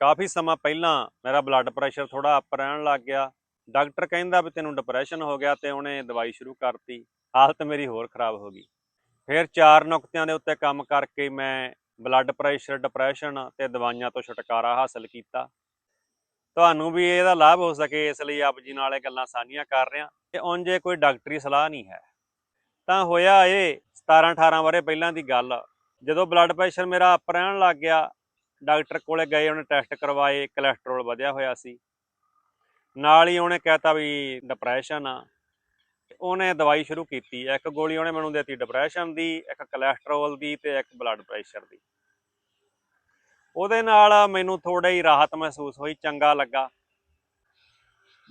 ਕਾਫੀ ਸਮਾਂ ਪਹਿਲਾਂ ਮੇਰਾ ਬਲੱਡ ਪ੍ਰੈਸ਼ਰ ਥੋੜਾ ਅਪ ਰਹਿਣ ਲੱਗ ਗਿਆ। ਡਾਕਟਰ ਕਹਿੰਦਾ ਵੀ ਤੈਨੂੰ ਡਿਪਰੈਸ਼ਨ ਹੋ ਗਿਆ ਤੇ ਉਹਨੇ ਦਵਾਈ ਸ਼ੁਰੂ ਕਰਤੀ। ਹਾਲਤ ਮੇਰੀ ਹੋਰ ਖਰਾਬ ਹੋ ਗਈ। ਫਿਰ ਚਾਰ ਨੁਕਤਿਆਂ ਦੇ ਉੱਤੇ ਕੰਮ ਕਰਕੇ ਮੈਂ ਬਲੱਡ ਪ੍ਰੈਸ਼ਰ ਡਿਪਰੈਸ਼ਨ ਤੇ ਦਵਾਈਆਂ ਤੋਂ ਛੁਟਕਾਰਾ ਹਾਸਲ ਕੀਤਾ। ਤੁਹਾਨੂੰ ਵੀ ਇਹਦਾ ਲਾਭ ਹੋ ਸਕੇ, ਇਸ ਲਈ ਆਪ ਜੀ ਨਾਲ ਇਹ ਗੱਲਾਂ ਸਾਂਝੀਆਂ ਕਰ ਰਿਹਾ ਤੇ ਉਂਝੇ ਕੋਈ ਡਾਕਟਰੀ ਸਲਾਹ ਨਹੀਂ ਹੈ। ਤਾਂ ਹੋਇਆ ਇਹ 17 18 ਬਾਰੇ ਪਹਿਲਾਂ ਦੀ ਗੱਲ। ਜਦੋਂ ਬਲੱਡ ਪ੍ਰੈਸ਼ਰ ਮੇਰਾ ਅਪ ਰਹਿਣ ਲੱਗ ਗਿਆ ਡਾਕਟਰ ਕੋਲੇ ਗਏ, ਉਹਨੇ ਟੈਸਟ ਕਰਵਾਏ ਕੋਲੇਸਟ੍ਰੋਲ ਵਧਿਆ ਹੋਇਆ ਸੀ। ਨਾਲ ਹੀ ਉਹਨੇ ਕਹਿਤਾ ਵੀ ਡਿਪਰੈਸ਼ਨ ਆ। ਉਹਨੇ ਦਵਾਈ ਸ਼ੁਰੂ ਕੀਤੀ। ਇੱਕ ਗੋਲੀ ਉਹਨੇ ਮੈਨੂੰ ਦਿੱਤੀ ਡਿਪਰੈਸ਼ਨ ਦੀ, ਇੱਕ ਕੋਲੇਸਟ੍ਰੋਲ ਦੀ ਤੇ ਇੱਕ ਬਲੱਡ ਪ੍ਰੈਸ਼ਰ ਦੀ। ਉਹਦੇ ਨਾਲ ਮੈਨੂੰ ਥੋੜਾ ਹੀ ਰਾਹਤ ਮਹਿਸੂਸ ਹੋਈ, ਚੰਗਾ ਲੱਗਾ।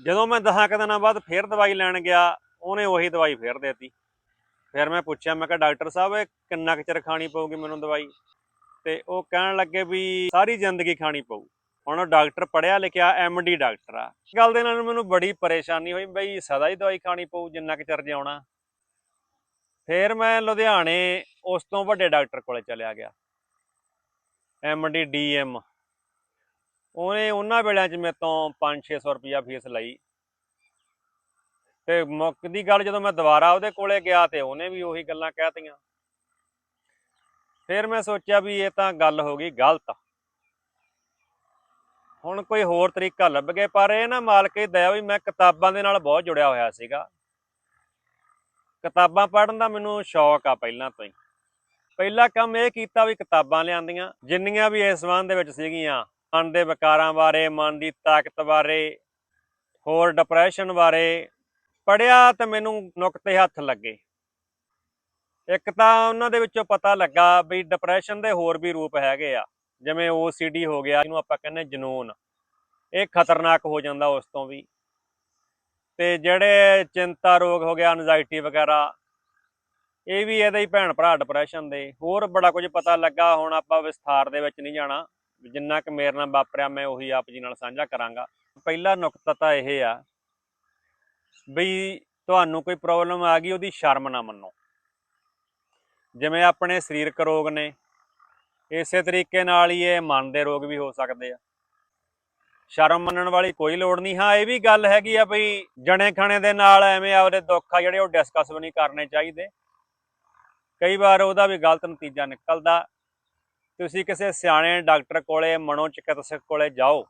ਜਦੋਂ ਮੈਂ ਦਸਾਂ ਕੁ ਦਿਨਾਂ ਬਾਅਦ ਫੇਰ ਦਵਾਈ ਲੈਣ ਗਿਆ, ਉਹਨੇ ਉਹੀ ਦਵਾਈ ਫੇਰ ਦੇਤੀ। ਫਿਰ ਮੈਂ ਪੁੱਛਿਆ, ਮੈਂ ਕਿਹਾ, ਡਾਕਟਰ ਸਾਹਿਬ, ਇਹ ਕਿੰਨਾ ਕੁ ਚਿਰ ਖਾਣੀ ਪਊਗੀ ਮੈਨੂੰ ਦਵਾਈ? ਤੇ ਉਹ ਕਹਿਣ ਲੱਗੇ ਵੀ ਸਾਰੀ ਜ਼ਿੰਦਗੀ ਖਾਣੀ ਪਊ। ਹੁਣ ਉਹ ਡਾਕਟਰ ਪੜਿਆ ਲਿਖਿਆ ਡੀ ਡਾਕਟਰ ਆ। ਇਸ ਗੱਲ ਦੇ ਨਾਲ ਮੈਨੂੰ ਬੜੀ ਪਰੇਸ਼ਾਨੀ ਹੋਈ ਬਈ ਸਦਾ ਹੀ ਦਵਾਈ ਖਾਣੀ ਪਊ, ਜਿੰਨਾ ਕੁ ਚਿਰ ਜਿਉਣਾ। ਫਿਰ ਮੈਂ ਲੁਧਿਆਣੇ ਉਸ ਤੋਂ ਵੱਡੇ ਡਾਕਟਰ ਕੋਲੇ ਚਲਿਆ ਗਿਆ ਡੀ ਡੀਐਮ ਉਹਨੇ ਉਹਨਾਂ ਵੇਲਿਆਂ 'ਚ ਮੇਰੇ ਤੋਂ 5-600 ਰੁਪਇਆ ਫੀਸ ਲਈ। ਤੇ ਮੁੱਕ ਦੀ ਗੱਲ ਜਦੋਂ ਮੈਂ ਦੁਬਾਰਾ ਉਹਦੇ ਕੋਲੇ ਗਿਆ ਤੇ ਉਹਨੇ ਵੀ ਉਹੀ ਗੱਲਾਂ ਕਹਿਤੀਆਂ ਫਿਰ ਮੈਂ ਸੋਚਿਆ ਵੀ ਇਹ ਤਾਂ ਗੱਲ ਹੋ ਗਈ ਗਲਤ ਹੁਣ ਕੋਈ ਹੋਰ ਤਰੀਕਾ ਲੱਭ ਗਏ, ਪਰ ਇਹ ਨਾ ਮਾਲਕ ਇਹ ਦਇਆ ਵੀ ਮੈਂ ਕਿਤਾਬਾਂ ਦੇ ਨਾਲ ਬਹੁਤ ਜੁੜਿਆ ਹੋਇਆ ਸੀਗਾ। ਕਿਤਾਬਾਂ ਪੜ੍ਹਨ ਦਾ ਮੈਨੂੰ ਸ਼ੌਕ ਆ ਪਹਿਲਾਂ ਤੋਂ ਹੀ। ਪਹਿਲਾ ਕੰਮ ਇਹ ਕੀਤਾ ਵੀ ਕਿਤਾਬਾਂ ਲਿਆਂਦੀਆਂ, ਜਿੰਨੀਆਂ ਵੀ ਇਸ ਸੰਬੰਧ ਦੇ ਵਿੱਚ ਸੀਗੀਆਂ ਮਨ ਦੇ ਵਿਕਾਰਾਂ ਬਾਰੇ, ਮਨ ਦੀ ਤਾਕਤ ਬਾਰੇ, ਹੋਰ ਡਿਪਰੈਸ਼ਨ ਬਾਰੇ ਪੜਿਆ ਤੇ ਮੈਨੂੰ ਨੁਕਤੇ ਹੱਥ ਲੱਗੇ। ਇੱਕ ਤਾਂ ਉਹਨਾਂ ਦੇ ਵਿੱਚੋਂ ਪਤਾ ਲੱਗਾ ਵੀ ਡਿਪਰੈਸ਼ਨ ਦੇ ਹੋਰ ਵੀ ਰੂਪ ਹੈਗੇ ਆ, ਜਿਵੇਂ OCD ਹੋ ਗਿਆ, ਇਹਨੂੰ ਆਪਾਂ ਕਹਿੰਦੇ ਜਨੂਨ। ਇਹ ਖਤਰਨਾਕ ਹੋ ਜਾਂਦਾ ਉਸ ਤੋਂ ਵੀ। ਤੇ ਜਿਹੜੇ ਚਿੰਤਾ ਰੋਗ ਹੋ ਗਿਆ ਐਨਜ਼ਾਈਟੀ ਵਗੈਰਾ, ਇਹ ਵੀ ਇਹਦਾ ਹੀ ਭੈਣ ਭਰਾ ਡਿਪਰੈਸ਼ਨ ਦੇ। ਹੋਰ ਬੜਾ ਕੁਝ ਪਤਾ ਲੱਗਾ, ਹੁਣ ਆਪਾਂ ਵਿਸਥਾਰ ਦੇ ਵਿੱਚ ਨਹੀਂ ਜਾਣਾ। ਜਿੰਨਾ ਕਿ ਮੇਰੇ ਨਾਲ ਵਾਪਰਿਆ, ਮੈਂ ਉਹੀ ਆਪ ਜੀ ਨਾਲ ਸਾਂਝਾ ਕਰਾਂਗਾ। ਪਹਿਲਾ ਨੁਕਤਾ ਤਾਂ ਇਹ ਆ, ਵੀ ਤੁਹਾਨੂੰ ਕੋਈ ਪ੍ਰੋਬਲਮ ਆ ਗਈ, ਉਹਦੀ ਸ਼ਰਮ ਨਾ ਮੰਨੋ। ਜਿਵੇਂ ਆਪਣੇ ਸਰੀਰਕ ਰੋਗ ਨੇ, ਇਸੇ ਤਰੀਕੇ ਨਾਲ ਹੀ ਇਹ ਮਨ ਦੇ ਰੋਗ ਵੀ ਹੋ ਸਕਦੇ ਆ। ਸ਼ਰਮ ਮੰਨਣ ਵਾਲੀ ਕੋਈ ਲੋੜ ਨਹੀਂ। ਹਾਂ, ਇਹ ਵੀ ਗੱਲ ਹੈਗੀ ਆ ਬਈ, ਜਣੇ ਖਾਣੇ ਦੇ ਨਾਲ ਐਵੇਂ ਆਪਦੇ ਦੁੱਖ ਆ ਜਿਹੜੇ ਉਹ ਡਿਸਕਸ ਵੀ ਨਹੀਂ ਕਰਨੇ ਚਾਹੀਦੇ। ਕਈ ਵਾਰ ਉਹਦਾ ਵੀ ਗਲਤ ਨਤੀਜਾ ਨਿਕਲਦਾ। ਤੁਸੀਂ ਕਿਸੇ ਸਿਆਣੇ ਡਾਕਟਰ ਕੋਲੇ ਮਨੋ ਚਿਕਿਤਸਕ ਕੋਲੇ ਜਾਓ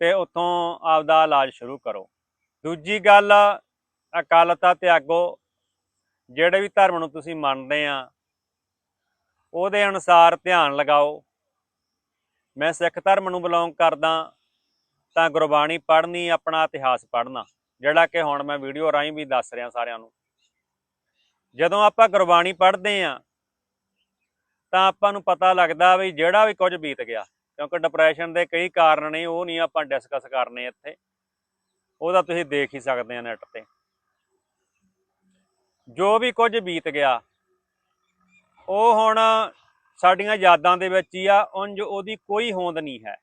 ਤੇ ਉੱਥੋਂ ਆਪਦਾ ਇਲਾਜ ਸ਼ੁਰੂ ਕਰੋ। ਦੂਜੀ ਗੱਲ ਅਕਾਲਤਾ ਤਿਆਗੋ ਜਿਹੜੇ ਵੀ ਧਰਮ ਨੂੰ ਤੁਸੀਂ ਮੰਨਦੇ ਆ, ਉਹਦੇ ਅਨੁਸਾਰ ਧਿਆਨ ਲਗਾਓ। ਮੈਂ ਸਿੱਖ ਧਰਮ ਨੂੰ ਬਿਲੋਂਗ ਕਰਦਾ, ਤਾਂ ਗੁਰਬਾਣੀ ਪੜ੍ਹਨੀ, ਆਪਣਾ ਇਤਿਹਾਸ ਪੜ੍ਹਨਾ, ਜਿਹੜਾ ਕਿ ਹੁਣ ਮੈਂ ਵੀਡੀਓ ਰਾਹੀਂ ਵੀ ਦੱਸ ਰਿਹਾ ਸਾਰਿਆਂ ਨੂੰ। ਜਦੋਂ ਆਪਾਂ ਗੁਰਬਾਣੀ ਪੜ੍ਹਦੇ ਆ, ਤਾਂ ਆਪਾਂ ਨੂੰ ਪਤਾ ਲੱਗਦਾ ਵੀ ਜਿਹੜਾ ਵੀ ਕੁਝ ਬੀਤ ਗਿਆ, ਕਿਉਂਕਿ ਡਿਪਰੈਸ਼ਨ ਦੇ ਕਈ ਕਾਰਨ ਨੇ, ਉਹ ਨਹੀਂ ਆਪਾਂ ਡਿਸਕਸ ਕਰਨੇ ਇੱਥੇ। ਉਹਦਾ ਤੁਸੀਂ ਦੇਖ ਹੀ ਸਕਦੇ ਆ ਨੈਟ ਤੇ। ਜੋ ਵੀ ਕੁਝ ਬੀਤ ਗਿਆ, ਉਹ ਹੁਣ ਸਾਡੀਆਂ ਯਾਦਾਂ ਦੇ ਵਿੱਚ ਹੀ ਆ, ਉਂਝ ਉਹਦੀ ਕੋਈ ਹੋਂਦ ਨਹੀਂ ਹੈ।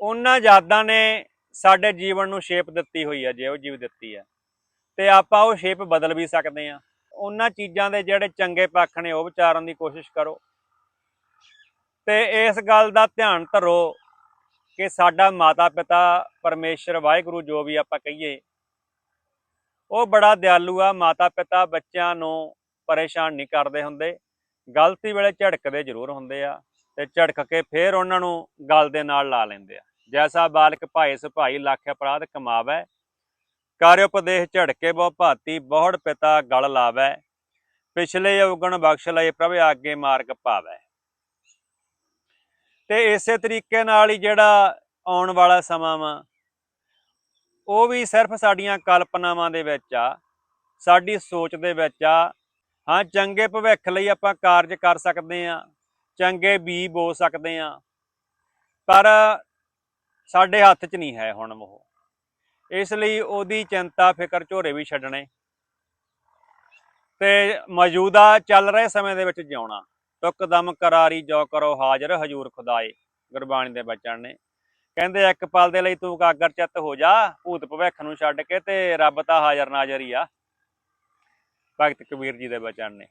ਉਹਨਾਂ ਯਾਦਾਂ ਨੇ ਸਾਡੇ ਜੀਵਨ ਨੂੰ ਸ਼ੇਪ ਦਿੱਤੀ ਹੋਈ ਹੈ ਜੇ ਉਹ ਜੀਵ ਦਿੱਤੀ ਹੈ ਤੇ ਆਪਾਂ ਉਹ ਸ਼ੇਪ ਬਦਲ ਵੀ ਸਕਦੇ ਆ। ਉਹਨਾਂ ਚੀਜ਼ਾਂ ਦੇ ਜਿਹੜੇ ਚੰਗੇ ਪੱਖ ਨੇ, ਉਹ ਵਿਚਾਰਨ ਦੀ ਕੋਸ਼ਿਸ਼ ਕਰੋ। ਤੇ ਇਸ ਗੱਲ ਦਾ ਧਿਆਨ ਧਰੋ ਕਿ ਸਾਡਾ ਮਾਤਾ ਪਿਤਾ ਪਰਮੇਸ਼ਰ, ਵਾਹਿਗੁਰੂ, ਜੋ ਵੀ ਆਪਾਂ ਕਹੀਏ ਉਹ ਬੜਾ ਦਿਆਲੂ ਆ ਮਾਤਾ ਪਿਤਾ ਬੱਚਿਆਂ ਨੂੰ ਪਰੇਸ਼ਾਨ ਨਹੀਂ ਕਰਦੇ ਹੁੰਦੇ। ਗਲਤੀ ਵੇਲੇ ਝੜਕਦੇ ਜ਼ਰੂਰ ਹੁੰਦੇ ਆ ਤੇ ਝੜਕ ਕੇ ਫੇਰ ਉਹਨਾਂ ਨੂੰ ਗਲ ਦੇ ਨਾਲ ਲਾ ਲੈਂਦੇ ਆ। ਜੈਸਾ ਬਾਲਕ ਭਾਈ ਸੁਭਾਈ ਲੱਖ ਅਪਰਾਧ ਕਮਾਵੇ ਕਰ ਉਪਦੇਸ਼ ਝੜਕੇ ਬਹੁ ਭਾਤੀ ਬਹੁੜ ਪਿਤਾ ਗਲ ਲਾਵੇ, ਪਿਛਲੇ ਉਗਣ ਬਖਸ਼ ਲਏ ਪ੍ਰਭ ਆਗੇ ਮਾਰਗ ਪਾਵੇ। ਤੇ ਇਸੇ ਤਰੀਕੇ ਨਾਲ ਹੀ ਜਿਹੜਾ ਆਉਣ ਵਾਲਾ ਸਮਾਂ ਵਾ ਉਹ ਵੀ ਸਿਰਫ ਸਾਡੀਆਂ ਕਲਪਨਾਵਾਂ ਦੇ ਵਿੱਚ ਆ, ਸਾਡੀ ਸੋਚ ਦੇ ਵਿੱਚ ਆ। ਹਾਂ, ਚੰਗੇ ਭਵਿੱਖ ਲਈ ਆਪਾਂ ਕਾਰਜ ਕਰ ਸਕਦੇ ਆ ਚੰਗੇ ਬੀ ਬੋ ਸਕਦੇ ਆ ਪਰ ਸਾਡੇ ਹੱਥ 'ਚ ਨਹੀਂ ਹੈ ਹੁਣ ਉਹ ਇਸ ਲਈ ਉਹਦੀ ਚਿੰਤਾ, ਫਿਕਰ, ਝੋਰੇ ਵੀ ਛੱਡਣੇ ਤੇ ਮੌਜੂਦਾ ਚੱਲ ਰਹੇ ਸਮੇਂ ਦੇ ਵਿੱਚ ਜਿਉਣਾ। ਤੁਕ ਕਰਾਰੀ ਜੋ ਕਰੋ ਹਾਜ਼ਰ, ਹਜੂਰ ਖੁਦਾਏ। ਗੁਰਬਾਣੀ ਦੇ ਬਚਨ ਨੇ। ਕਹਿੰਦੇ ਇੱਕ ਪਲ ਦੇ ਲਈ ਤੂੰ ਕਾਗਰ ਚਿੱਤ ਹੋ ਜਾ, ਭੂਤ ਭਵਿੱਖ ਨੂੰ ਛੱਡ ਕੇ ਤੇ ਰੱਬ ਤਾਂ ਹਾਜ਼ਰ ਨਾਜ਼ਰ ਹੀ ਆ। ਭਗਤ ਕਬੀਰ ਜੀ ਦੇ ਬਚਨ ਨੇ।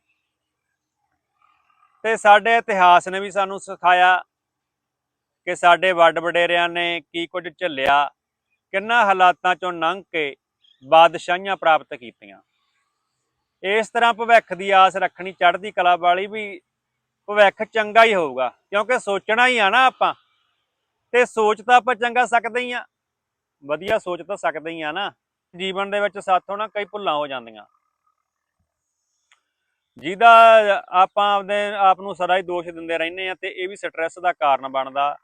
ਤੇ ਸਾਡੇ ਇਤਿਹਾਸ ਨੇ ਵੀ ਸਾਨੂੰ ਸਿਖਾਇਆ ਕਿ ਸਾਡੇ ਵੱਡ ਵਡੇਰਿਆਂ ਨੇ ਕੀ ਕੁਝ ਝੱਲਿਆ, ਕਿੰਨਾ ਹਾਲਾਤਾਂ ਚੋਂ ਲੰਘ ਕੇ ਬਾਦਸ਼ਾਹੀਆਂ ਪ੍ਰਾਪਤ ਕੀਤੀਆਂ। ਇਸ ਤਰ੍ਹਾਂ ਭਵਿੱਖ ਦੀ ਆਸ ਰੱਖਣੀ ਚੜ੍ਹਦੀ ਕਲਾ ਵਾਲੀ ਵੀ ਭਵਿੱਖ ਚੰਗਾ ਹੀ ਹੋਊਗਾ, ਕਿਉਂਕਿ ਸੋਚਣਾ ਹੀ ਆ ਨਾ ਆਪਾਂ ਤੇ ਸੋਚ ਤਾਂ ਆਪਾਂ ਚੰਗਾ ਸਕਦੇ ਹੀ ਆ। ਵਧੀਆ ਸੋਚ ਤਾਂ ਸਕਦੇ ਹੀ ਆ ਨਾ। ਜੀਵਨ ਦੇ ਵਿੱਚ ਸਾਥੋਂ ਨਾ ਕਈ ਭੁੱਲਾਂ ਹੋ ਜਾਂਦੀਆਂ। ਜਿਹਦਾ ਆਪਾਂ ਆਪਦੇ ਆਪ ਨੂੰ ਸਦਾ ਹੀ ਦੋਸ਼ ਦਿੰਦੇ ਰਹਿੰਦੇ ਆ ਤੇ ਇਹ ਵੀ ਸਟ੍ਰੈਸ ਦਾ ਕਾਰਨ ਬਣਦਾ,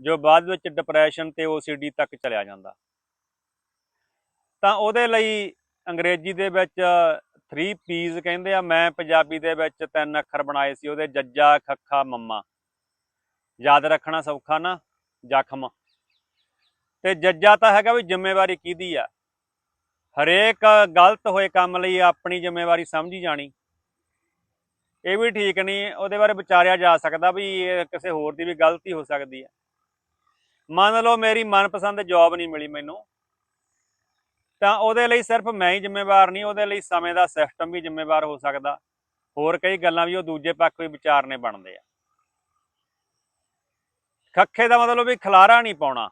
ਜੋ ਬਾਅਦ ਵਿੱਚ ਡਿਪਰੈਸ਼ਨ ਤੇ OCD ਤੱਕ ਚਲਿਆ ਜਾਂਦਾ। ਤਾਂ ਉਹਦੇ ਲਈ ਅੰਗਰੇਜ਼ੀ ਦੇ ਵਿੱਚ 3 ਪੀਜ਼ ਕਹਿੰਦੇ ਆ, ਮੈਂ ਪੰਜਾਬੀ ਦੇ ਵਿੱਚ ਤਿੰਨ ਅੱਖਰ ਬਣਾਏ ਸੀ, ਉਹਦੇ ਜੱਜਾ, ਖੱਖਾ, ਮੰਮਾ। ਯਾਦ ਰੱਖਣਾ ਸੌਖਾ ਨਾ। ਜ਼ਖਮ। ਤੇ ਜੱਜਾ ਤਾਂ ਹੈਗਾ ਵੀ ਜ਼ਿੰਮੇਵਾਰੀ ਕਿਹਦੀ ਆ? ਹਰੇਕ ਗਲਤ ਹੋਏ ਕੰਮ ਲਈ ਆਪਣੀ ਜ਼ਿੰਮੇਵਾਰੀ ਸਮਝੀ ਜਾਣੀ। ਇਹ ਵੀ ਠੀਕ ਨਹੀਂ, ਉਹਦੇ ਬਾਰੇ ਵਿਚਾਰਿਆ ਜਾ ਸਕਦਾ ਵੀ ਇਹ ਕਿਸੇ ਹੋਰ ਦੀ ਵੀ ਗਲਤੀ ਹੋ ਸਕਦੀ ਹੈ ਮੰਨ ਲਓ ਮੇਰੀ ਮਨਪਸੰਦ ਜੌਬ ਨਹੀਂ ਮਿਲੀ ਮੈਨੂੰ। ਤਾਂ ਉਹਦੇ ਲਈ ਸਿਰਫ ਮੈਂ ਹੀ ਜ਼ਿੰਮੇਵਾਰ ਨਹੀਂ, ਉਹਦੇ ਲਈ ਸਮੇਂ ਦਾ ਸਿਸਟਮ ਵੀ ਜ਼ਿੰਮੇਵਾਰ ਹੋ ਸਕਦਾ। ਹੋਰ ਕਈ ਗੱਲਾਂ ਵੀ ਉਹ ਦੂਜੇ ਪੱਖ ਵੀ ਵਿਚਾਰਨੇ ਬਣਦੇ ਆ। ਖੱਖੇ ਦਾ ਮਤਲਬ ਵੀ ਖਲਾਰਾ ਨਹੀਂ ਪਾਉਣਾ।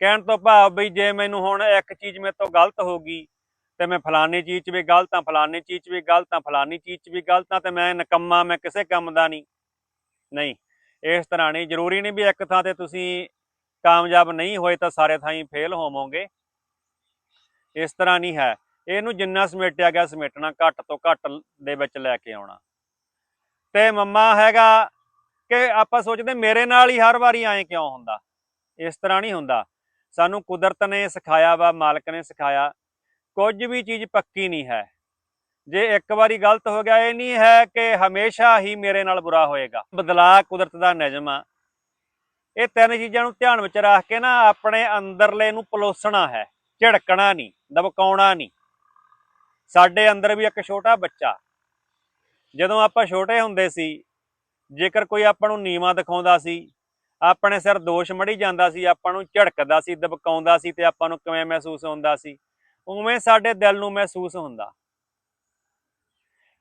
ਕਹਿਣ ਤੋਂ ਭਾਵ ਵੀ ਜੇ ਮੈਨੂੰ ਹੁਣ ਇੱਕ ਚੀਜ਼ ਮੇਰੇ ਤੋਂ ਗਲਤ ਹੋ ਗਈ, ਤੇ ਮੈਂ ਫਲਾਨੀ ਚੀਜ਼ 'ਚ ਵੀ ਗਲਤ ਆ ਫਲਾਨੀ ਚੀਜ਼ 'ਚ ਵੀ ਗਲਤ ਆ ਫਲਾਨੀ ਚੀਜ਼ 'ਚ ਵੀ ਗਲਤ ਆ ਤੇ ਮੈਂ ਨਕੰਮਾ, ਮੈਂ ਕਿਸੇ ਕੰਮ ਦਾ ਨਹੀਂ। ਨਹੀਂ, ਇਸ ਤਰ੍ਹਾਂ ਨਹੀਂ, ਜ਼ਰੂਰੀ ਨਹੀਂ ਵੀ ਇੱਕ ਥਾਂ ਤੇ ਤੁਸੀਂ ਕਾਮਯਾਬ ਨਹੀਂ ਹੋਏ ਤਾਂ ਸਾਰੇ ਥਾਂ ਫੇਲ ਹੋਵੋਗੇ। ਇਸ ਤਰ੍ਹਾਂ ਨਹੀਂ ਹੈ। ਇਹਨੂੰ ਜਿੰਨਾ ਸਮੇਟਿਆ ਗਿਆ ਸਮੇਟਣਾ, ਘੱਟ ਤੋਂ ਘੱਟ ਦੇ ਵਿੱਚ ਲੈ ਕੇ ਆਉਣਾ। ਤੇ ਮੰਮਾ ਹੈਗਾ ਕਿ ਆਪਾਂ ਸੋਚਦੇ ਮੇਰੇ ਨਾਲ ਹੀ ਹਰ ਵਾਰੀ ਐਂ ਕਿਉਂ ਹੁੰਦਾ? ਇਸ ਤਰ੍ਹਾਂ ਨਹੀਂ ਹੁੰਦਾ। ਸਾਨੂੰ ਕੁਦਰਤ ਨੇ ਸਿਖਾਇਆ ਵਾ, ਮਾਲਕ ਨੇ ਸਿਖਾਇਆ। ਕੁਝ ਵੀ ਚੀਜ਼ ਪੱਕੀ ਨਹੀਂ ਹੈ। ਜੇ ਇੱਕ ਵਾਰੀ ਗਲਤ ਹੋ ਗਿਆ, ਇਹ ਨਹੀਂ ਹੈ ਕਿ ਹਮੇਸ਼ਾ ਹੀ ਮੇਰੇ ਨਾਲ ਬੁਰਾ ਹੋਏਗਾ। ਬਦਲਾਅ ਕੁਦਰਤ ਦਾ ਨਿਯਮ ਆ। ਇਹ ਤਿੰਨ ਚੀਜ਼ਾਂ ਨੂੰ ਧਿਆਨ ਵਿੱਚ ਰੱਖ ਕੇ ਨਾ ਆਪਣੇ ਅੰਦਰਲੇ ਨੂੰ ਪਲੋਸਣਾ ਹੈ। ਝਿੜਕਣਾ ਨਹੀਂ, ਦਬਕਾਉਣਾ ਨਹੀਂ। ਸਾਡੇ ਅੰਦਰ ਵੀ ਇੱਕ ਛੋਟਾ ਬੱਚਾ। ਜਦੋਂ ਆਪਾਂ ਛੋਟੇ ਹੁੰਦੇ ਸੀ ਜੇਕਰ ਕੋਈ ਆਪਾਂ ਨੂੰ ਨੀਵਾ ਦਿਖਾਉਂਦਾ ਸੀ, ਆਪਣੇ ਸਿਰ ਦੋਸ਼ ਮੜੀ ਜਾਂਦਾ ਸੀ, ਆਪਾਂ ਨੂੰ ਝੜਕਦਾ ਸੀ, ਦਬਕਾਉਂਦਾ ਸੀ ਤੇ ਆਪਾਂ ਨੂੰ ਕਿਵੇਂ ਮਹਿਸੂਸ ਹੁੰਦਾ ਸੀ, ਉਵੇਂ ਸਾਡੇ ਦਿਲ ਨੂੰ ਮਹਿਸੂਸ ਹੁੰਦਾ।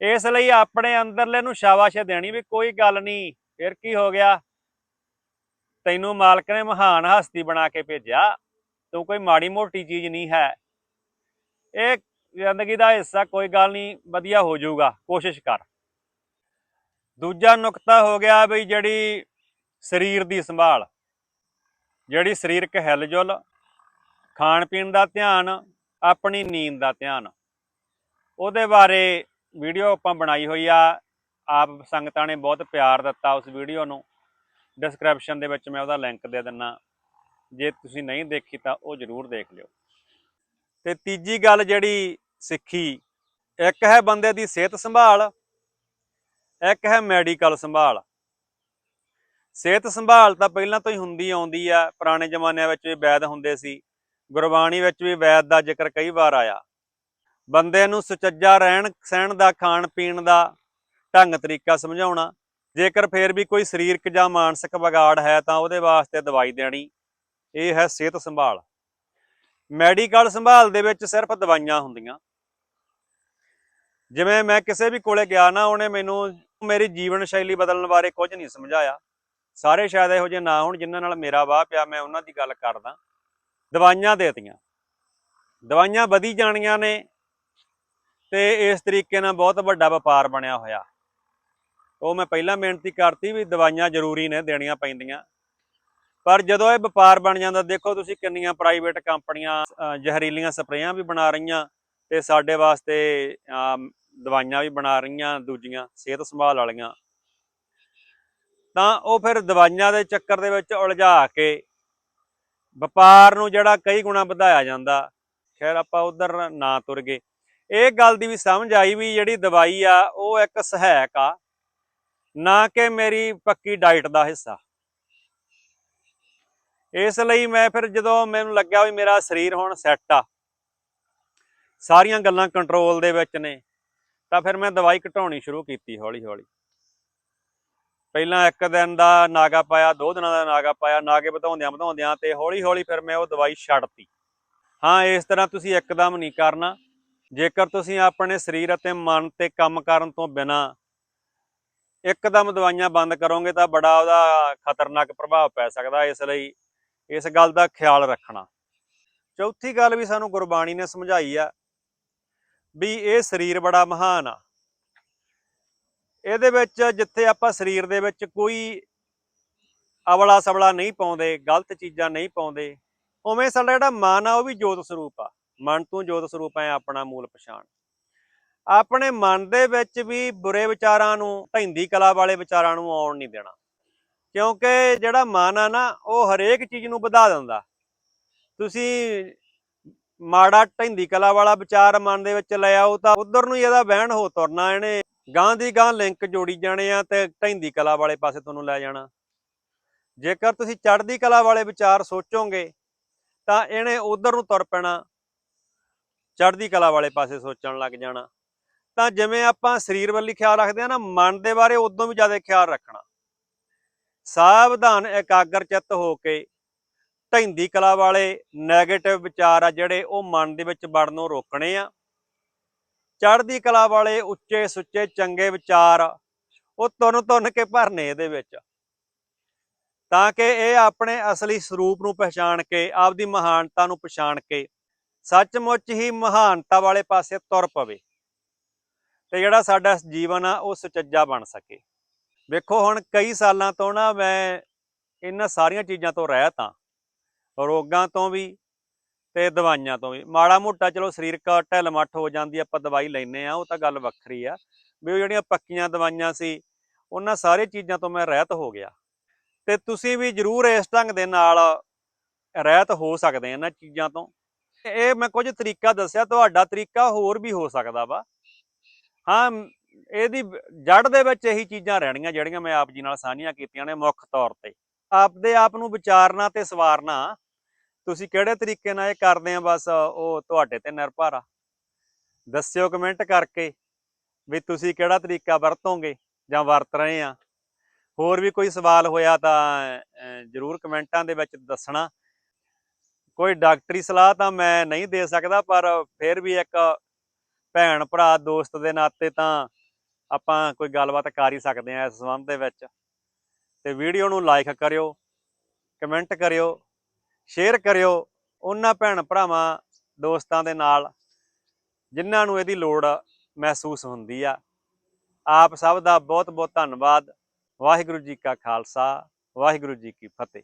ਇਸ ਲਈ ਆਪਣੇ ਅੰਦਰਲੇ ਨੂੰ ਸ਼ਾਬਾਸ਼ ਦੇਣੀ ਵੀ ਕੋਈ ਗੱਲ ਨਹੀਂ, ਫਿਰ ਕੀ ਹੋ ਗਿਆ? ਤੈਨੂੰ ਮਾਲਕ ਨੇ ਮਹਾਨ ਹਸਤੀ ਬਣਾ ਕੇ ਭੇਜਿਆ, ਤੂੰ ਕੋਈ ਮਾੜੀ ਮੋਟੀ ਚੀਜ਼ ਨਹੀਂ ਹੈ। ਇਹ ਜ਼ਿੰਦਗੀ ਦਾ ਹਿੱਸਾ ਕੋਈ ਗੱਲ ਨਹੀਂ, ਵਧੀਆ ਹੋ ਜਾਊਗਾ, ਕੋਸ਼ਿਸ਼ ਕਰ। ਦੂਜਾ ਨੁਕਤਾ ਹੋ ਗਿਆ ਵੀ ਜਿਹੜੀ ਸਰੀਰ ਦੀ ਸੰਭਾਲ। ਜਿਹੜੀ ਸਰੀਰਕ ਹਿਲਜੁਲ, ਖਾਣ ਪੀਣ ਦਾ ਧਿਆਨ, ਆਪਣੀ ਨੀਂਦ ਦਾ ਧਿਆਨ। ਉਹਦੇ ਬਾਰੇ ਵੀਡੀਓ ਆਪਾਂ ਬਣਾਈ ਹੋਈ ਆ। ਆਪ ਸੰਗਤਾਂ ਨੇ ਬਹੁਤ ਪਿਆਰ ਦਿੱਤਾ ਉਸ ਵੀਡੀਓ ਨੂੰ। ਡਿਸਕ੍ਰਿਪਸ਼ਨ ਦੇ ਵਿੱਚ ਮੈਂ ਉਹਦਾ ਲਿੰਕ ਦੇ ਦਿੰਨਾ। ਜੇ ਤੁਸੀਂ ਨਹੀਂ ਦੇਖੀ ਤਾਂ ਉਹ ਜ਼ਰੂਰ ਦੇਖ ਲਿਓ। ਤੇ ਤੀਜੀ ਗੱਲ ਜਿਹੜੀ ਸਿੱਖੀ, ਇੱਕ ਹੈ ਬੰਦੇ ਦੀ ਸਿਹਤ ਸੰਭਾਲ ਇੱਕ ਹੈ ਮੈਡੀਕਲ ਸੰਭਾਲ। ਸਿਹਤ ਸੰਭਾਲ ਤਾਂ ਪਹਿਲਾਂ ਤੋਂ ਹੀ ਹੁੰਦੀ ਆਉਂਦੀ ਆ, ਪੁਰਾਣੇ ਜ਼ਮਾਨਿਆਂ ਵਿੱਚ ਵੀ ਵੈਦ ਹੁੰਦੇ ਸੀ, ਗੁਰਬਾਣੀ ਵਿੱਚ ਵੀ ਵੈਦ ਦਾ ਜ਼ਿਕਰ ਕਈ ਵਾਰ ਆਇਆ। ਬੰਦੇ ਨੂੰ ਸੁਚੱਜਾ ਰਹਿਣ, ਸਹਿਣ ਦਾ, ਖਾਣ ਪੀਣ ਦਾ ਢੰਗ, ਤਰੀਕਾ ਸਮਝਾਉਣਾ, ਜੇਕਰ ਫੇਰ ਵੀ ਕੋਈ ਸਰੀਰਕ ਜਾਂ ਮਾਨਸਿਕ ਵਿਗਾੜ ਹੈ ਤਾਂ ਉਹਦੇ ਵਾਸਤੇ ਦਵਾਈ ਦੇਣੀ, ਇਹ ਹੈ ਸਿਹਤ ਸੰਭਾਲ। ਮੈਡੀਕਲ ਸੰਭਾਲ ਦੇ ਵਿੱਚ ਸਿਰਫ ਦਵਾਈਆਂ ਹੁੰਦੀਆਂ। ਜਿਵੇਂ ਮੈਂ ਕਿਸੇ ਵੀ ਕੋਲੇ ਗਿਆ ਨਾ, ਉਹਨੇ ਮੈਨੂੰ ਮੇਰੀ ਜੀਵਨ ਸ਼ੈਲੀ ਬਦਲਣ ਬਾਰੇ ਕੁਝ ਨਹੀਂ ਸਮਝਾਇਆ। ਸਾਰੇ ਸ਼ਾਇਦ ਇਹੋ ਜਿਹੇ ਨਾ ਹੋਣ ਜਿਨ੍ਹਾਂ ਨਾਲ ਮੇਰਾ ਵਾਹ ਪਿਆ ਮੈਂ ਉਹਨਾਂ ਦੀ ਗੱਲ ਕਰਦਾ। ਦਵਾਈਆਂ ਦੇਤੀਆਂ। ਦਵਾਈਆਂ ਵਧੀ ਜਾਣੀਆਂ ਨੇ ਤੇ ਇਸ ਤਰੀਕੇ ਨਾਲ ਬਹੁਤ ਵੱਡਾ ਵਪਾਰ ਬਣਿਆ ਹੋਇਆ। ਉਹ ਮੈਂ ਪਹਿਲਾਂ ਬੇਨਤੀ ਕਰਤੀ ਵੀ ਦਵਾਈਆਂ ਜ਼ਰੂਰੀ ਨੇ ਦੇਣੀਆਂ ਪੈਂਦੀਆਂ। ਪਰ ਜਦੋਂ ਇਹ ਵਪਾਰ ਬਣ ਜਾਂਦਾ ਦੇਖੋ ਤੁਸੀਂ ਕਿੰਨੀਆਂ ਪ੍ਰਾਈਵੇਟ ਕੰਪਨੀਆਂ ਜ਼ਹਿਰੀਲੀਆਂ ਸਪਰੇਆਂ ਵੀ ਬਣਾ ਰਹੀਆਂ ਤੇ ਸਾਡੇ ਵਾਸਤੇ ਅਮ, ਦਵਾਈਆਂ ਵੀ ਬਣਾ ਰਹੀਆਂ, ਦੂਜੀਆਂ ਸਿਹਤ ਸੰਭਾਲ ਵਾਲੀਆਂ। ਤਾਂ ਉਹ ਫਿਰ ਦਵਾਈਆਂ ਦੇ ਚੱਕਰ ਦੇ ਵਿੱਚ ਉਲਝਾ ਕੇ ਵਪਾਰ ਨੂੰ ਜਿਹੜਾ ਕਈ ਗੁਣਾ ਵਧਾਇਆ ਜਾਂਦਾ, ਖੈਰ ਆਪਾਂ ਉਧਰ ਨਾ ਤੁਰ ਗਏ। ਇਹ ਗੱਲ ਦੀ ਵੀ ਸਮਝ ਆਈ ਵੀ ਜਿਹੜੀ ਦਵਾਈ ਆ, ਉਹ ਇੱਕ ਸਹਾਇਕ ਆ, ਨਾ ਕਿ ਮੇਰੀ ਪੱਕੀ ਡਾਈਟ ਦਾ ਹਿੱਸਾ। ਇਸ ਲਈ ਮੈਂ ਫਿਰ ਜਦੋਂ ਮੈਨੂੰ ਲੱਗਿਆ ਵੀ ਮੇਰਾ ਸਰੀਰ ਹੁਣ ਸੈੱਟ ਆ, ਸਾਰੀਆਂ ਗੱਲਾਂ ਕੰਟਰੋਲ ਦੇ ਵਿੱਚ ਨੇ ਤਾਂ ਫਿਰ ਮੈਂ ਦਵਾਈ ਘਟਾਉਣੀ ਸ਼ੁਰੂ ਕੀਤੀ ਹੌਲੀ ਹੌਲੀ। ਪਹਿਲਾਂ ਇੱਕ ਦਿਨ ਦਾ ਨਾਗਾ ਪਾਇਆ, ਦੋ ਦਿਨਾਂ ਦਾ ਨਾਗਾ ਪਾਇਆ, ਨਾਗੇ ਵਧਾਉਂਦਿਆਂ ਵਧਾਉਂਦਿਆਂ ਤੇ ਹੌਲੀ ਹੌਲੀ ਫਿਰ ਮੈਂ ਉਹ ਦਵਾਈ ਛੱਡਤੀ। ਹਾਂ, ਇਸ ਤਰ੍ਹਾਂ ਤੁਸੀਂ ਇੱਕਦਮ ਨਹੀਂ ਕਰਨਾ। ਜੇਕਰ ਤੁਸੀਂ ਆਪਣੇ ਸਰੀਰ ਅਤੇ ਮਨ ਤੇ ਕੰਮ ਕਰਨ ਤੋਂ ਬਿਨਾ ਇੱਕਦਮ ਦਵਾਈਆਂ ਬੰਦ ਕਰੋਗੇ ਤਾਂ ਬੜਾ ਉਹਦਾ ਖਤਰਨਾਕ ਪ੍ਰਭਾਵ ਪੈ ਸਕਦਾ ਇਸ ਲਈ ਇਸ ਗੱਲ ਦਾ ਖਿਆਲ ਰੱਖਣਾ। ਚੌਥੀ ਗੱਲ ਵੀ ਸਾਨੂੰ ਗੁਰਬਾਣੀ ਨੇ ਸਮਝਾਈ ਆ ਵੀ ਇਹ ਸਰੀਰ ਬੜਾ ਮਹਾਨ ਆ। ਇਹਦੇ ਵਿੱਚ ਜਿੱਥੇ ਆਪਾਂ ਸਰੀਰ ਦੇ ਵਿੱਚ ਕੋਈ ਅਵਲਾ ਸਵਲਾ ਨਹੀਂ ਪਾਉਂਦੇ, ਗਲਤ ਚੀਜ਼ਾਂ ਨਹੀਂ ਪਾਉਂਦੇ, ਉਵੇਂ ਸਾਡਾ ਜਿਹੜਾ ਮਨ ਆ ਉਹ ਵੀ ਜੋਤ ਸਰੂਪ ਆ। ਮਨ ਤੋਂ ਜੋਤ ਸਰੂਪ ਹੈ ਆਪਣਾ ਮੂਲ ਪਛਾਣ। ਆਪਣੇ ਮਨ ਦੇ ਵਿੱਚ ਵੀ ਬੁਰੇ ਵਿਚਾਰਾਂ ਨੂੰ ਢੈਂਦੀ ਕਲਾ ਵਾਲੇ ਵਿਚਾਰਾਂ ਨੂੰ ਆਉਣ ਨਹੀਂ ਦੇਣਾ। ਕਿਉਂਕਿ ਜਿਹੜਾ ਮਨ ਆ ਨਾ, ਉਹ ਹਰੇਕ ਚੀਜ਼ ਨੂੰ ਵਧਾ ਦਿੰਦਾ। ਤੁਸੀਂ ਮਾੜਾ ਢੈਂਦੀ ਕਲਾ ਵਾਲਾ ਵਿਚਾਰ ਮਨ ਦੇ ਵਿੱਚ ਲੈ ਆਓ ਤਾਂ ਉਧਰ ਨੂੰ ਇਹਦਾ ਵਹਿਣ ਹੋ ਤੁਰਨਾ ਇਹਨੇ। ਗਾਂ ਦੀ ਗਾਂ ਲਿੰਕ ਜੋੜੀ ਜਾਣੇ ਆ ਤੇ ਢੈਂਦੀ ਕਲਾ ਵਾਲੇ ਪਾਸੇ ਤੁਹਾਨੂੰ ਲੈ ਜਾਣਾ। ਜੇਕਰ ਤੁਸੀਂ ਚੜ੍ਹਦੀ ਕਲਾ ਵਾਲੇ ਵਿਚਾਰ ਸੋਚੋਗੇ ਤਾਂ ਇਹਨੇ ਉਧਰ ਨੂੰ ਤੁਰ ਪੈਣਾ, ਚੜ੍ਹਦੀ ਕਲਾ ਵਾਲੇ ਪਾਸੇ ਸੋਚਣ ਲੱਗ ਜਾਣਾ। ਤਾਂ ਜਿਵੇਂ ਆਪਾਂ ਸਰੀਰ ਵੱਲੀ ਖਿਆਲ ਰੱਖਦੇ ਆ ਨਾ, ਮਨ ਦੇ ਬਾਰੇ ਉਦੋਂ ਵੀ ਜ਼ਿਆਦਾ ਖਿਆਲ ਰੱਖਣਾ। ਸਾਵਧਾਨ, ਇਕਾਗਰ ਚਿੱਤ ਹੋ ਕੇ ਢੈਂਦੀ ਕਲਾ ਵਾਲੇ 네ਗੇਟਿਵ ਵਿਚਾਰ ਆ ਜਿਹੜੇ ਉਹ ਮਨ ਦੇ ਵਿੱਚ ਵੜਨੋਂ ਰੋਕਣੇ ਆ। ਚੜ੍ਹਦੀ ਕਲਾ ਵਾਲੇ ਉੱਚੇ ਸੁੱਚੇ ਚੰਗੇ ਵਿਚਾਰ ਉਹ ਤੁੰਨ ਤੁੰਨ ਕੇ ਭਰਨੇ ਇਹਦੇ ਵਿੱਚ। ਤਾਂ ਕਿ ਇਹ ਆਪਣੇ ਅਸਲੀ ਸਰੂਪ ਨੂੰ ਪਛਾਣ ਕੇ, ਆਪਦੀ ਮਹਾਨਤਾ ਨੂੰ ਪਛਾਣ ਕੇ, ਸੱਚਮੁੱਚ ਹੀ ਮਹਾਨਤਾ ਵਾਲੇ ਪਾਸੇ ਤੁਰ ਪਵੇ ਤੇ ਜਿਹੜਾ ਸਾਡਾ ਜੀਵਨ ਆ ਉਹ ਸੁਚੱਜਾ ਬਣ ਸਕੇ। ਵੇਖੋ ਹੁਣ ਕਈ ਸਾਲਾਂ ਤੋਂ ਨਾ ਮੈਂ ਇਹਨਾਂ ਸਾਰੀਆਂ ਚੀਜ਼ਾਂ ਤੋਂ ਰਹਿਤ ਹਾਂ ਰੋਗਾਂ ਤੋਂ ਵੀ ਤੇ ਦਵਾਈਆਂ ਤੋਂ ਵੀ। ਮਾੜਾ ਮੋਟਾ ਚਲੋ ਸਰੀਰਕ ਢਿੱਲ ਮੱਠ ਹੋ ਜਾਂਦੀ ਆਪਾਂ ਦਵਾਈ ਲੈਨੇ ਆ, ਉਹ ਤਾਂ ਗੱਲ ਵੱਖਰੀ ਆ। ਵੀ ਉਹ ਜਿਹੜੀਆਂ ਪੱਕੀਆਂ ਦਵਾਈਆਂ ਸੀ, ਉਹਨਾਂ ਸਾਰੇ ਚੀਜ਼ਾਂ ਤੋਂ ਮੈਂ ਰਹਿਤ ਹੋ ਗਿਆ। ਤੇ ਤੁਸੀਂ ਵੀ ਜਰੂਰ ਇਸ ਢੰਗ ਦੇ ਨਾਲ ਰਹਿਤ ਹੋ ਸਕਦੇ ਇਹਨਾਂ ਚੀਜ਼ਾਂ ਤੋਂ। ਇਹ ਮੈਂ ਕੁਝ ਤਰੀਕਾ ਦੱਸਿਆ, ਤੁਹਾਡਾ ਤਰੀਕਾ ਹੋਰ ਵੀ ਹੋ ਸਕਦਾ ਵਾ। ਹਾਂ, ਇਹਦੀ ਜੜ ਦੇ ਵਿੱਚ ਇਹੀ ਚੀਜ਼ਾਂ ਰਹਿਣੀਆਂ ਜਿਹੜੀਆਂ ਮੈਂ ਆਪ ਜੀ ਨਾਲ ਸਾਂਝੀਆਂ ਕੀਤੀਆਂ ਨੇ ਮੁੱਖ ਤੌਰ ਤੇ। ਆਪਦੇ ਆਪ ਨੂੰ ਵਿਚਾਰਨਾ ਤੇ ਸਵਾਰਨਾ ਤੁਸੀਂ ਕਿਹੜੇ ਤਰੀਕੇ ਨਾਲ ਇਹ ਕਰਦੇ ਆ ਬਸ ਉਹ ਤੁਹਾਡੇ ਤੇ ਨਿਰਭਰ ਆ? ਦੱਸਿਓ ਕਮੈਂਟ ਕਰਕੇ ਵੀ ਤੁਸੀਂ ਕਿਹੜਾ ਤਰੀਕਾ ਵਰਤੋਗੇ ਜਾਂ ਵਰਤ ਰਹੇ ਆ। ਹੋਰ ਵੀ ਕੋਈ ਸਵਾਲ ਹੋਇਆ ਤਾਂ ਜ਼ਰੂਰ ਕਮੈਂਟਾਂ ਦੇ ਵਿੱਚ ਦੱਸਣਾ। ਕੋਈ ਡਾਕਟਰੀ ਸਲਾਹ ਤਾਂ ਮੈਂ ਨਹੀਂ ਦੇ ਸਕਦਾ, ਪਰ ਫਿਰ ਵੀ ਇੱਕ ਭੈਣ ਭਰਾ ਦੋਸਤ ਦੇ ਨਾਤੇ ਤਾਂ ਆਪਾਂ ਕੋਈ ਗੱਲਬਾਤ ਕਰ ਹੀ ਸਕਦੇ ਆ ਇਸ ਸੰਬੰਧ ਦੇ ਵਿੱਚ। ਤੇ ਵੀਡੀਓ ਨੂੰ ਲਾਈਕ ਕਰਿਓ, ਕਮੈਂਟ ਕਰਿਓ ਸ਼ੇਅਰ ਕਰਿਓ ਉਹਨਾਂ ਭੈਣ ਭਰਾਵਾਂ, ਦੋਸਤਾਂ ਦੇ ਨਾਲ, ਜਿਨ੍ਹਾਂ ਨੂੰ ਇਹਦੀ ਲੋੜ ਮਹਿਸੂਸ ਹੁੰਦੀ ਆ। ਆਪ ਸਭ ਦਾ ਬਹੁਤ ਬਹੁਤ ਧੰਨਵਾਦ। ਵਾਹਿਗੁਰੂ ਜੀ ਕਾ ਖਾਲਸਾ, ਵਾਹਿਗੁਰੂ ਜੀ ਕੀ ਫਤਿਹ।